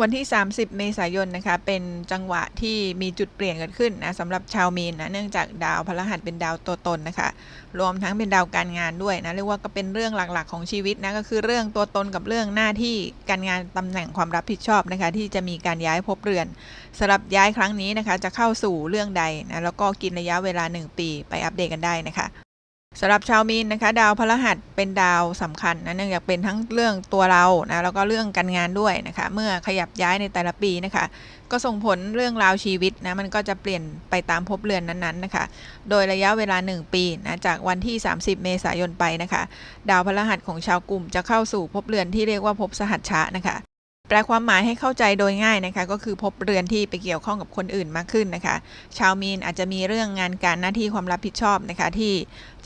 วันที่ 30 เมษายนนะคะ เป็นจังหวะที่มีจุดเปลี่ยนเกิดขึ้นนะสำหรับชาวมีนนะ เนื่องจากดาวพฤหัสเป็นดาวตัวตนนะคะ รวมทั้งเป็นดาวการงานด้วยนะ เรียกว่าก็เป็นเรื่องหลักๆ ของชีวิตนะ ก็คือเรื่องตัวตนกับเรื่องหน้าที่การงานตำแหน่งความรับผิดชอบนะคะ ที่จะมีการย้ายภพเรือนสำหรับย้ายครั้งนี้นะคะ จะเข้าสู่เรื่องใดนะ แล้วก็กินระยะเวลา 1 ปี ไปอัปเดตกันได้นะคะ สำหรับชาวมีนนะคะ ดาวพฤหัสเป็นดาวสำคัญนะเนื่องจากเป็นทั้งเรื่องตัวเรานะแล้วก็เรื่องการงานด้วยนะคะ เมื่อขยับย้ายในแต่ละปีนะคะ ก็ส่งผลเรื่องราวชีวิตนะมันก็จะเปลี่ยนไปตามภพเรือนนั้นๆนะคะ โดยระยะเวลา 1 ปีนะจากวันที่ 30 เมษายนไปนะคะ ดาวพฤหัสของชาวกลุ่มจะเข้าสู่ภพเรือนที่เรียกว่าภพสหัชชะนะคะ แปลความหมายให้เข้าใจโดยง่ายนะคะ ก็คือพบเรือนที่ไปเกี่ยวข้องกับคนอื่นมากขึ้นนะคะ ชาวมีนอาจจะมีเรื่องงานการหน้าที่ความรับผิดชอบนะคะ ที่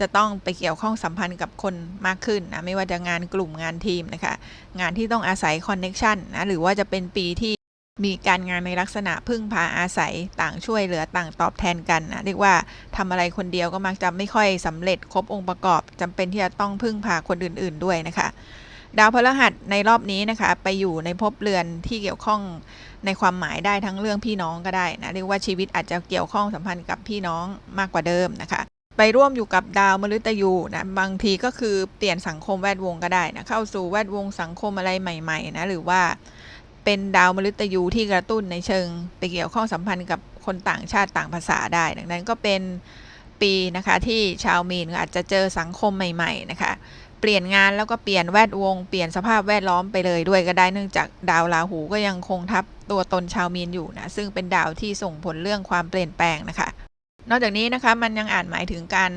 จะต้องไปเกี่ยวข้องสัมพันธ์กับคนมากขึ้นนะไม่ว่าจะงานกลุ่มงานทีมนะคะ งานที่ต้องอาศัยคอนเน็ชันนะหรือว่าจะเป็นปีที่มีการงานในลักษณะพึ่งพาอาศัยต่างช่วยเหลือต่างตอบแทนกันนะเรียกว่าทำอะไรคนเดียวก็มักจะไม่ค่อยสำเร็จครบองค์ประกอบจำเป็นที่จะต้องพึ่งพาคนอื่น ๆด้วยนะคะ ดาวพฤหัสในรอบนี้นะคะ ไปอยู่ในภพเรือนที่เกี่ยวข้องในความหมายได้ทั้งเรื่องพี่น้องก็ได้นะเรียกว่าชีวิตอาจจะเกี่ยวข้องสัมพันธ์กับพี่น้องมากกว่าเดิมนะคะ ไปร่วมอยู่กับดาวมฤตยูนะบางทีก็คือเปลี่ยนสังคมแวดวงก็ได้นะเข้าสู่แวดวงสังคมอะไรใหม่ ๆ นะหรือว่าเป็นดาวมฤตยูที่กระตุ้นในเชิง ไปเกี่ยวข้องสัมพันธ์กับคนต่างชาติต่างภาษาได้ ดังนั้นก็เป็นปีนะคะที่ชาวมีนอาจจะเจอสังคมใหม่ ๆ นะคะ เปลี่ยนงานแล้วก็เปลี่ยนแวดวง เปลี่ยนสภาพแวดล้อมไปเลยด้วยก็ได้เนื่องจากดาวราหูก็ยังคงทับตัวตนชาวมีนอยู่นะซึ่งเป็นดาวที่ส่งผลเรื่องความเปลี่ยนแปลงนะคะ นอกจากนี้นะคะมันยังอาจหมายถึงการ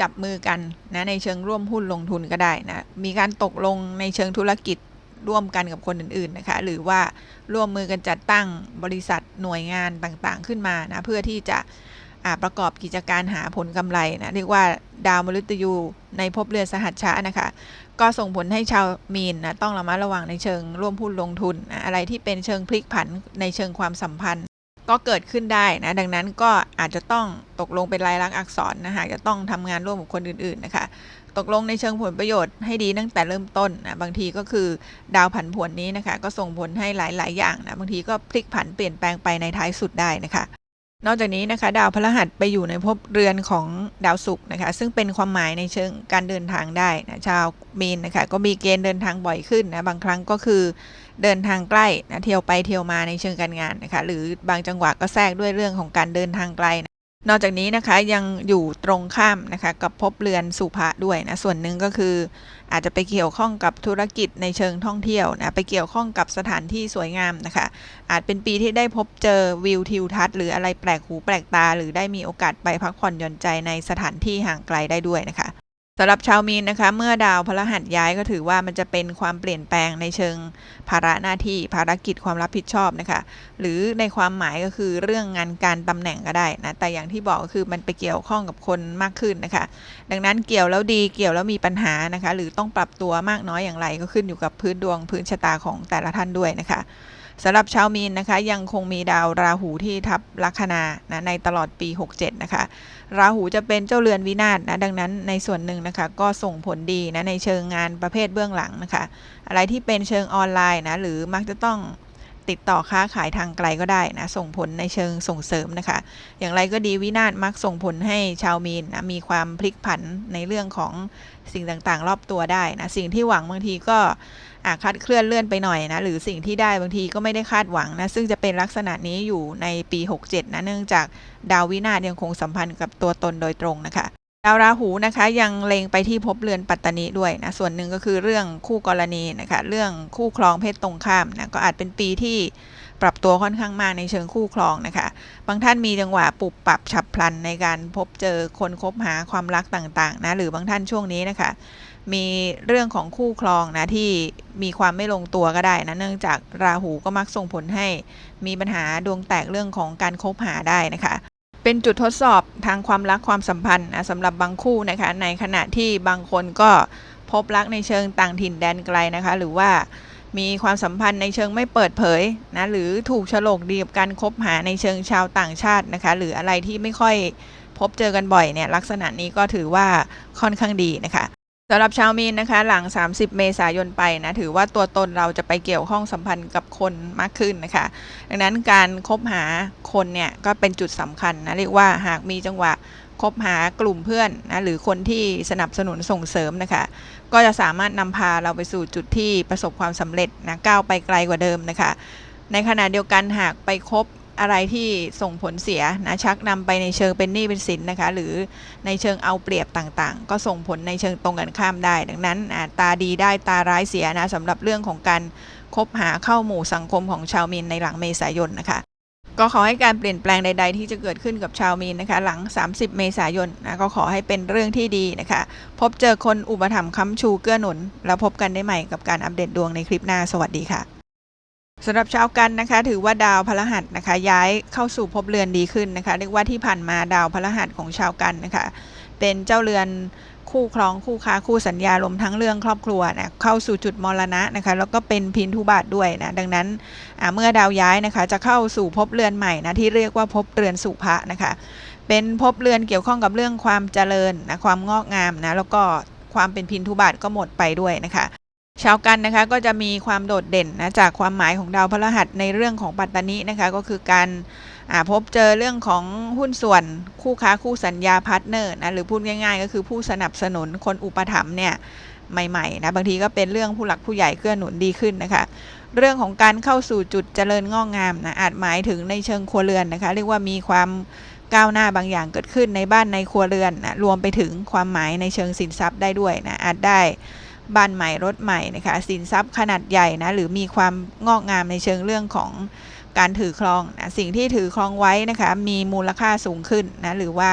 จับมือกันนะในเชิงร่วมหุ้นลงทุนก็ได้นะมีการตกลงในเชิงธุรกิจร่วมกันกับคนอื่นๆนะคะหรือว่าร่วมมือกันจัดตั้งบริษัทหน่วยงานต่างๆขึ้นมานะเพื่อที่จะ ประกอบกิจการหาผลกำไรนะเรียกว่าดาวมฤตยูในภพเรือนสหัชชะนะคะ ก็ส่งผลให้ชาวมีนนะต้องระมัดระวังในเชิงร่วมหุ้นลงทุนนะอะไรที่เป็นเชิงพลิกผันในเชิงความสัมพันธ์ ก็เกิดขึ้นได้นะดังนั้นก็อาจจะต้องตกลงเป็นลายลักษณ์อักษรนะหากจะต้องทำงานร่วมกับคนอื่นๆนะคะตกลงในเชิงผลประโยชน์ให้ดีตั้งแต่เริ่มต้นนะบางทีก็คือดาวผันผวนนี้นะคะ ก็ส่งผลให้หลาย ๆ อย่างนะบางทีก็พลิกผันเปลี่ยนแปลงไปในท้ายสุดได้นะคะ นอกจากนี้นะคะ ดาวพฤหัสไปอยู่ในภพเรือนของดาวศุกร์นะคะ ซึ่งเป็นความหมายในเชิงการเดินทางได้นะชาวมีนนะคะก็มีเกณฑ์เดินทางบ่อยขึ้นนะบางครั้งก็คือเดินทางใกล้นะเที่ยวไปเที่ยวมาในเชิงการงานนะคะ หรือบางจังหวะก็แทรกด้วยเรื่องของการเดินทางไกล นอกจากนี้นะคะยังอยู่ตรงข้ามนะคะกับภพเรือนสุภะด้วยนะส่วนหนึ่งก็คือ อาจจะไปเกี่ยวข้องกับธุรกิจในเชิงท่องเที่ยวนะไปเกี่ยวข้องกับสถานที่สวยงามนะคะ อาจเป็นปีที่ได้พบเจอวิวทิวทัศน์หรืออะไรแปลกหูแปลกตา หรือได้มีโอกาสไปพักผ่อนหย่อนใจในสถานที่ห่างไกลได้ด้วยนะคะ สำหรับชาวมีนนะคะ เมื่อดาวพฤหัสย้ายก็ถือว่ามันจะเป็นความเปลี่ยนแปลงในเชิงภาระหน้าที่ภารกิจความรับผิดชอบนะคะ หรือในความหมายก็คือเรื่องงานการตำแหน่งก็ได้นะแต่อย่างที่บอกก็คือมันไปเกี่ยวข้องกับคนมากขึ้นนะคะ ดังนั้นเกี่ยวแล้วดีเกี่ยวแล้วมีปัญหานะคะ หรือต้องปรับตัวมากน้อยอย่างไรก็ขึ้นอยู่กับพื้นดวงพื้นชะตาของแต่ละท่านด้วยนะคะ สำหรับชาวมีนนะคะยังคงมีดาวราหูที่ทับลัคนานะในตลอดปี 67 นะคะ ราหูจะเป็นเจ้าเรือนวินาศนะดังนั้นในส่วนหนึ่งนะคะก็ส่งผลดีนะในเชิงงานประเภทเบื้องหลังนะคะ อะไรที่เป็นเชิงออนไลน์นะหรือมักจะต้องติดต่อค้าขายทางไกลก็ได้นะส่งผลในเชิงส่งเสริมนะคะ อย่างไรก็ดีวินาศมักส่งผลให้ชาวมีนนะมีความพลิกผันในเรื่องของสิ่งต่างๆ รอบตัวได้นะสิ่งที่หวังบางทีก็ คาดเคลื่อนเลื่อนไปหน่อยนะ หรือสิ่งที่ได้บางทีก็ไม่ได้คาดหวังนะ ซึ่งจะเป็นลักษณะนี้อยู่ในปี 67 นะ เนื่องจากดาววินาศยังคงสัมพันธ์กับตัวตนโดยตรงนะคะดาวราหูนะคะยังเล็งไปที่ภพเรือนปัตตนีด้วยนะส่วนหนึ่งก็คือเรื่องคู่กรณีนะคะเรื่องคู่ครองเพศตรงข้ามนะก็อาจเป็นปีที่ ปรับตัวค่อนข้างมากในเชิงคู่ครองนะคะ บางท่านมีจังหวะปรับปรับฉับพลันในการพบเจอคนคบหาความรักต่างๆนะหรือบางท่านช่วงนี้นะคะ มีเรื่องของคู่ครองนะที่มีความไม่ลงตัวก็ได้นะเนื่องจากราหูก็มักส่งผลให้มีปัญหาดวงแตกเรื่องของการคบหาได้นะคะเป็นจุดทดสอบทางความรักความสัมพันธ์นะสำหรับบางคู่นะคะในขณะที่บางคนก็พบรักในเชิงต่างถิ่นแดนไกลนะคะ หรือว่า มีความสัมพันธ์ในเชิงไม่เปิดเผยนะหรือถูกฉลกดีกับการคบหาในเชิงชาวต่างชาตินะคะหรืออะไรที่ไม่ค่อยพบเจอกันบ่อยเนี่ยลักษณะนี้ก็ถือว่าค่อนข้างดีนะคะสำหรับชาวมีนนะคะหลัง 30 เมษายนไปนะถือว่าตัวตนเราจะไปเกี่ยวข้องสัมพันธ์กับคนมากขึ้นนะคะ ดังนั้นการคบหาคนเนี่ยก็เป็นจุดสำคัญนะเรียกว่าหากมีจังหวะ คบหากลุ่มเพื่อนนะหรือคนที่สนับสนุนส่งเสริมนะคะ ก็จะสามารถนำพาเราไปสู่จุดที่ประสบความสำเร็จนะก้าวไปไกลกว่าเดิมนะคะ ในขณะเดียวกันหากไปคบอะไรที่ส่งผลเสียนะชักนำไปในเชิงเป็นหนี้เป็นสินนะคะ หรือในเชิงเอาเปรียบต่างๆ ก็ส่งผลในเชิงตรงกันข้ามได้ ดังนั้นตาดีได้ตาร้ายเสียนะสำหรับเรื่องของการคบหาเข้าหมู่สังคมของชาวมีนในหลังเมษายนนะคะ ก็ขอให้การเปลี่ยนแปลงใด ๆ ที่จะเกิดขึ้นกับชาวมีนนะคะ หลัง 30 เมษายนนะก็ขอให้เป็นเรื่องที่ดีนะคะ พบเจอคนอุปถัมภ์ค้ำชูเกื้อหนุน แล้วพบกันได้ใหม่กับการอัปเดตดวงในคลิปหน้าสวัสดีค่ะสำหรับชาวกันนะคะ ถือว่าดาวพฤหัสนะคะ ย้ายเข้าสู่ภพเรือนดีขึ้นนะคะ เรียกว่าที่ผ่านมาดาวพฤหัสของชาวกันนะคะ เป็นเจ้าเรือน คู่ครองคู่ค้าคู่สัญญารวมทั้งเรื่องครอบครัวนะเข้าสู่จุดมรณะนะคะแล้วก็เป็นพินทุบาทด้วยนะดังนั้นเมื่อดาวย้ายนะคะจะเข้าสู่ภพเรือนใหม่นะที่เรียกว่าภพเรือนสุภะนะคะเป็นภพเรือนเกี่ยวข้องกับเรื่องความเจริญนะความงอกงามนะแล้วก็ความเป็นพินทุบาทก็หมดไปด้วยนะคะ ชาวกันนะคะก็จะมีความโดดเด่นนะจากความหมายของดาวพฤหัสในเรื่องของปัตตานินะคะก็คือการพบเจอเรื่องของหุ้นส่วนคู่ค้าคู่สัญญาพาร์ทเนอร์นะหรือพูดง่ายๆ ก็คือผู้สนับสนุนคนอุปถัมภ์เนี่ยใหม่ๆนะบางทีก็เป็นเรื่องผู้หลักผู้ใหญ่เกื้อหนุนดีขึ้นนะคะเรื่องของการเข้าสู่จุดเจริญงอกงามนะอาจหมายถึงในเชิงครัวเรือนนะคะเรียกว่ามีความก้าวหน้าบางอย่างเกิดขึ้นในบ้านในครัวเรือนนะรวมไปถึงความหมายในเชิงสินทรัพย์ได้ด้วยนะอาจได้ บ้านใหม่รถใหม่นะคะสินทรัพย์ขนาดใหญ่นะหรือมีความงอกงามในเชิงเรื่องของการถือครองนะสิ่งที่ถือครองไว้นะคะมีมูลค่าสูงขึ้นนะหรือว่า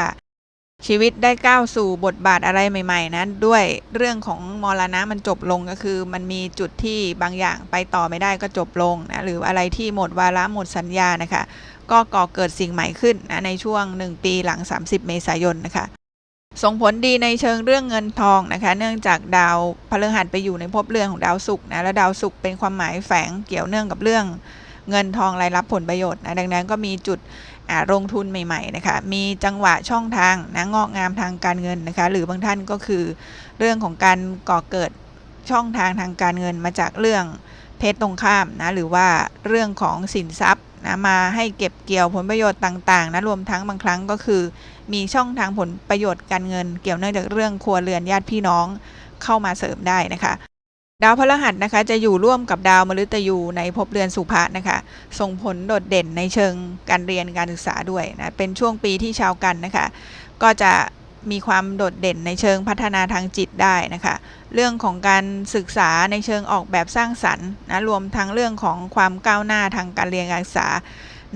ชีวิตได้ก้าวสู่บทบาทอะไรใหม่ๆนะด้วยเรื่องของมรณะมันจบลงก็คือ มันมีจุดที่บางอย่างไปต่อไม่ได้ก็จบลงนะหรืออะไรที่หมดวาระหมดสัญญานะคะ ก็ก่อเกิดสิ่งใหม่ขึ้นนะในช่วง 1 ปีหลัง 30 เมษายนนะคะ ส่งผลดีในเชิงเรื่องเงินทองนะคะ เนื่องจากดาวพฤหัสไปอยู่ในภพเรือนของดาวศุกร์นะและดาวศุกร์เป็นความหมายแฝงเกี่ยวเนื่องกับเรื่องเงินทองรายรับผลประโยชน์นะดังนั้นก็มีจุดลงทุนใหม่ๆนะคะมีจังหวะช่องทางนะงอกงามทางการเงินนะคะ หรือบางท่านก็คือเรื่องของการก่อเกิดช่องทางทางการเงินมาจากเรื่องเพศตรงข้ามนะหรือว่าเรื่องของสินทรัพย์ นะมาให้เก็บเกี่ยวผลประโยชน์ต่างๆนะรวมทั้งบางครั้งก็คือ มีช่องทางผลประโยชน์การเงิน เกี่ยวเนื่องจากเรื่องครัวเรือนญาติพี่น้องเข้ามาเสริมได้นะคะ ดาวพฤหัสนะคะจะอยู่ร่วมกับดาวมฤตยูในภพเรือนสุภะนะคะส่งผลโดดเด่นในเชิงการเรียนการศึกษาด้วยนะเป็นช่วงปีที่ชาวกันนะคะ ก็จะมีความโดดเด่นในเชิงพัฒนาทางจิตได้นะคะ เรื่องของการศึกษาในเชิงออกแบบสร้างสรรค์นะรวมทั้งเรื่องของความก้าวหน้าทางการเรียนการศึกษา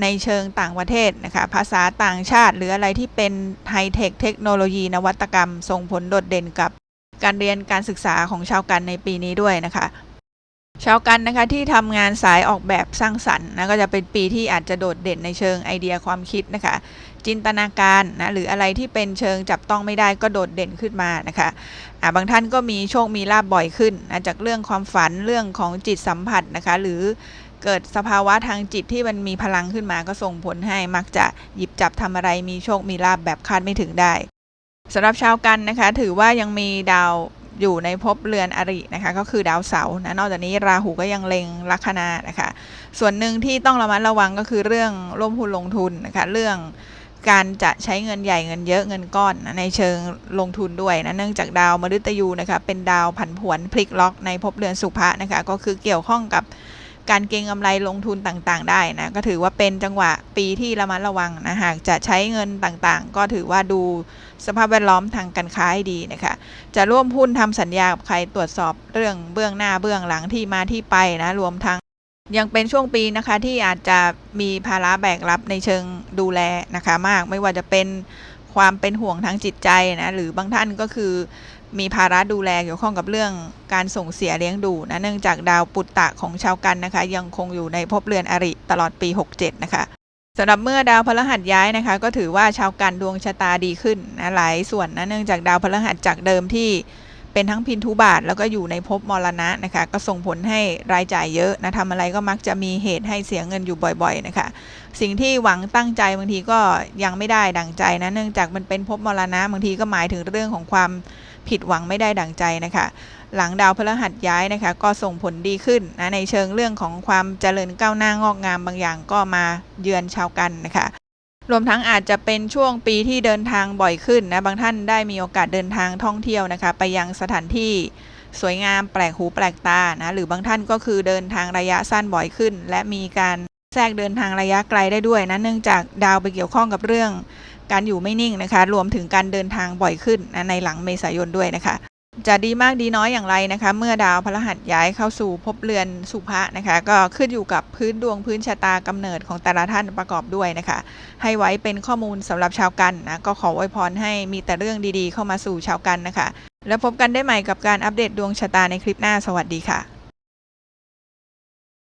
ในเชิงต่างประเทศนะคะภาษาต่างชาติ หรืออะไรที่เป็นไฮเทคเทคโนโลยีนวัตกรรม ส่งผลโดดเด่นกับการเรียนการศึกษาของชาวกันในปีนี้ด้วยนะคะ ชาวกันนะคะที่ทำงานสายออกแบบสร้างสรรค์นะก็จะเป็นปีที่อาจจะโดดเด่นในเชิงไอเดียความคิดนะคะ จินตนาการนะหรืออะไรที่เป็นเชิงจับต้องไม่ได้ก็โดดเด่นขึ้นมานะคะะบางท่านก็มีโชคมีลาบบ่อยขึ้นนะจากเรื่องความฝันเรื่องของจิตสัมผัสนะคะ หรือเกิดสภาวะทางจิตที่มันมีพลังขึ้นมาก็ส่งผลให้มักจะหยิบจับทำอะไรมีโชคมีลาบแบบคาดไม่ถึงได้สำหรับชาวกันนะคะ ถือว่ายังมีดาวอยู่ในภพเรือนอรินะคะ ก็คือดาวเสาร์นะนอกจากนี้ราหูก็ยังเล็งลัคนานะคะ ส่วนหนึ่งที่ต้องระมัดระวังก็คือเรื่องร่วมหุ้นลงทุนนะคะ เรื่อง การจะใช้เงินใหญ่เงินเยอะเงินก้อนนะในเชิงลงทุนด้วยนะเนื่องจากดาวมฤตยูนะคะเป็นดาวผันผวนพลิกล็อกในภพเรือนสุภะนะคะก็คือเกี่ยวข้องกับการเก็งกำไรลงทุนต่างๆ ได้นะก็ถือว่าเป็นจังหวะปีที่ระมัดระวังนะหากจะใช้เงินต่างๆ ก็ถือว่าดูสภาพแวดล้อมทางการค้าให้ดีนะคะจะร่วมหุ้นทำสัญญากับใครตรวจสอบเรื่องเบื้องหน้าเบื้องหลังที่มาที่ไปนะรวมทั้ง ยังเป็นช่วงปีนะคะที่อาจจะมีภาระแบกรับในเชิงดูแลนะคะมากไม่ว่าจะเป็นความเป็นห่วงทางจิตใจนะหรือบางท่านก็คือมีภาระดูแลเกี่ยวข้องกับเรื่องการส่งเสียเลี้ยงดูนะเนื่องจากดาวปุตตะของชาวกันนะคะ ยังคงอยู่ในภพเรือนอริตลอดปี 67 นะคะสำหรับเมื่อดาวพฤหัสย้ายนะคะ ก็ถือว่าชาวกันดวงชะตาดีขึ้นนะหลายส่วนนะเนื่องจากดาวพฤหัสจากเดิมที่ เป็นทั้งพินทุบาทแล้วก็อยู่ในภพมรณะนะคะ ก็ส่งผลให้รายจ่ายเยอะนะทำอะไรก็มักจะมีเหตุให้เสียเงินอยู่บ่อยๆนะคะ สิ่งที่หวังตั้งใจบางทีก็ยังไม่ได้ดังใจนะเนื่องจากมันเป็นภพมรณะบางทีก็หมายถึงเรื่องของความผิดหวังไม่ได้ดั่งใจนะคะ หลังดาวพฤหัสย้ายนะคะ ก็ส่งผลดีขึ้นนะในเชิงเรื่องของความเจริญก้าวหน้างอกงามบางอย่างก็มาเยือนชาวกันนะคะ รวมทั้งอาจจะเป็นช่วงปีที่เดินทางบ่อยขึ้นนะ บางท่านได้มีโอกาสเดินทางท่องเที่ยวนะคะ ไปยังสถานที่สวยงามแปลกหูแปลกตานะ หรือบางท่านก็คือเดินทางระยะสั้นบ่อยขึ้น และมีการแทรกเดินทางระยะไกลได้ด้วยนะ เนื่องจากดาวไปเกี่ยวข้องกับเรื่อง การอยู่ไม่นิ่งนะคะ รวมถึงการเดินทางบ่อยขึ้นนะในหลังเมษายนด้วยนะคะ จะดีมากดีน้อยอย่างไรนะคะ เมื่อดาวพระหัสย้ายเข้าสู่ภพเรือนสุภะนะคะ ก็ขึ้นอยู่กับพื้นดวงพื้นชะตากำเนิดของแต่ละท่านประกอบด้วยนะคะ ให้ไว้เป็นข้อมูลสำหรับชาวกันนะก็ขออวยพรให้มีแต่เรื่องดีๆ เข้ามาสู่ชาวกันนะคะ แล้วพบกันได้ใหม่กับการอัปเดตดวงชะตาในคลิปหน้าสวัสดีค่ะ